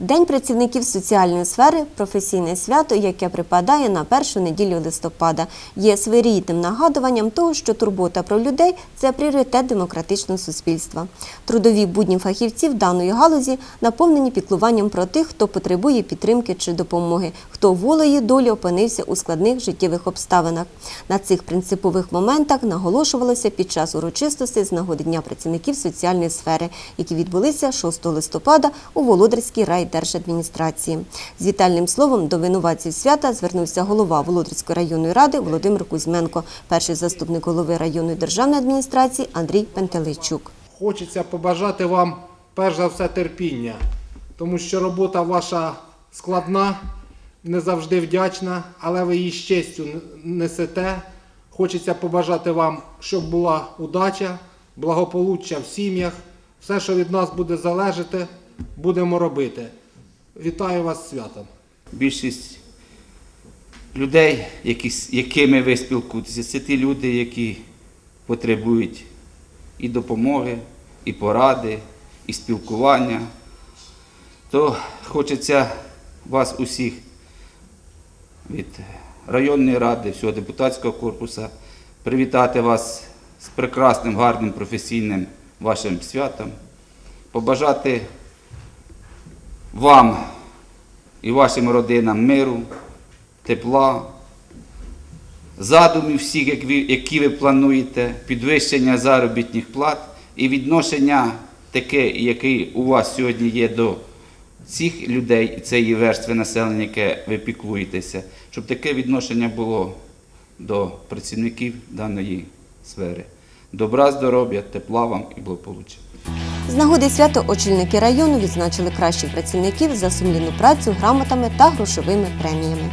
День працівників соціальної сфери професійне свято, яке припадає на першу неділю листопада, є своєрідним нагадуванням того, що турбота про людей це пріоритет демократичного суспільства. Трудові будні фахівців даної галузі наповнені піклуванням про тих, хто потребує підтримки чи допомоги, хто волею долі опинився у складних життєвих обставинах. На цих принципових моментах наголошувалося під час урочистостей з нагоди Дня працівників соціальної сфери, які відбулися 6 листопада у Володарській райдержадміністрації. З вітальним словом до винуватців свята звернувся голова Володарської районної ради Володимир Кузьменко, перший заступник голови районної державної адміністрації Андрій Пентелейчук. Хочеться побажати вам перш за все терпіння, тому що робота ваша складна, не завжди вдячна, але ви її з честю несете. Хочеться побажати вам, щоб була удача, благополуччя в сім'ях. Все, що від нас буде залежати, будемо робити. Вітаю вас святом! Більшість людей, які, якими ви спілкуєтеся, це ті люди, які потребують і допомоги, і поради, і спілкування. То хочеться вас усіх від районної ради, всього депутатського корпусу привітати вас з прекрасним, гарним, професійним вашим святом, побажати вам і вашим родинам миру, тепла, задумів всіх, які ви плануєте, підвищення заробітних плат і відношення таке, яке у вас сьогодні є до цих людей цієї верстви населення, яке ви піклуєтеся, щоб таке відношення було до працівників даної сфери. Добра, здоров'я, тепла вам і благополуччя. З нагоди свята очільники району відзначили кращих працівників за сумлінну працю грамотами та грошовими преміями.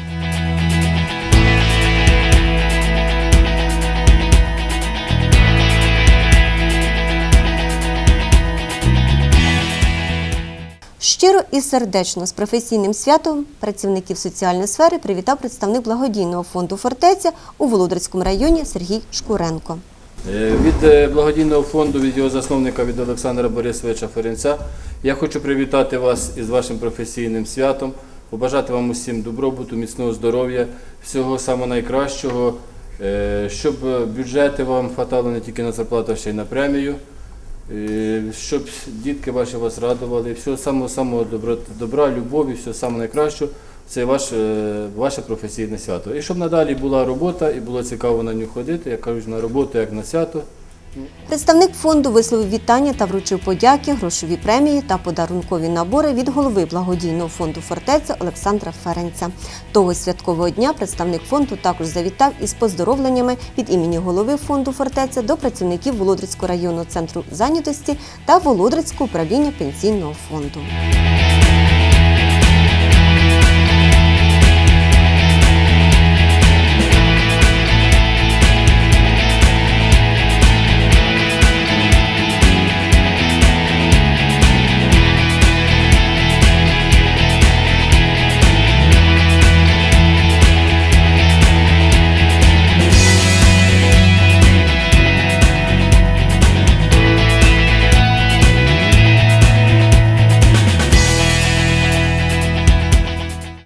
Щиро і сердечно з професійним святом працівників соціальної сфери привітав представник благодійного фонду Фортеця у Володарському районі Сергій Шкуренко. Е, Від е, благодійного фонду, від його засновника від Олександра Борисовича Ференця, я хочу привітати вас із вашим професійним святом, побажати вам усім добробуту, міцного здоров'я, всього самого найкращого, е, щоб бюджети вам хватало не тільки на зарплату, а ще й на премію, щоб дітки ваші вас радували, всього самого самого добра любові, всього самого найкращого. Це ваш, ваше професійне свято. І щоб надалі була робота і було цікаво на нього ходити, як кажуть, на роботу, як на свято. Представник фонду висловив вітання та вручив подяки, грошові премії та подарункові набори від голови благодійного фонду фортеця Олександра Ференця. Того святкового дня представник фонду також завітав із поздоровленнями від імені голови фонду фортеця до працівників Володарського районного центру зайнятості та Володарського управління пенсійного фонду.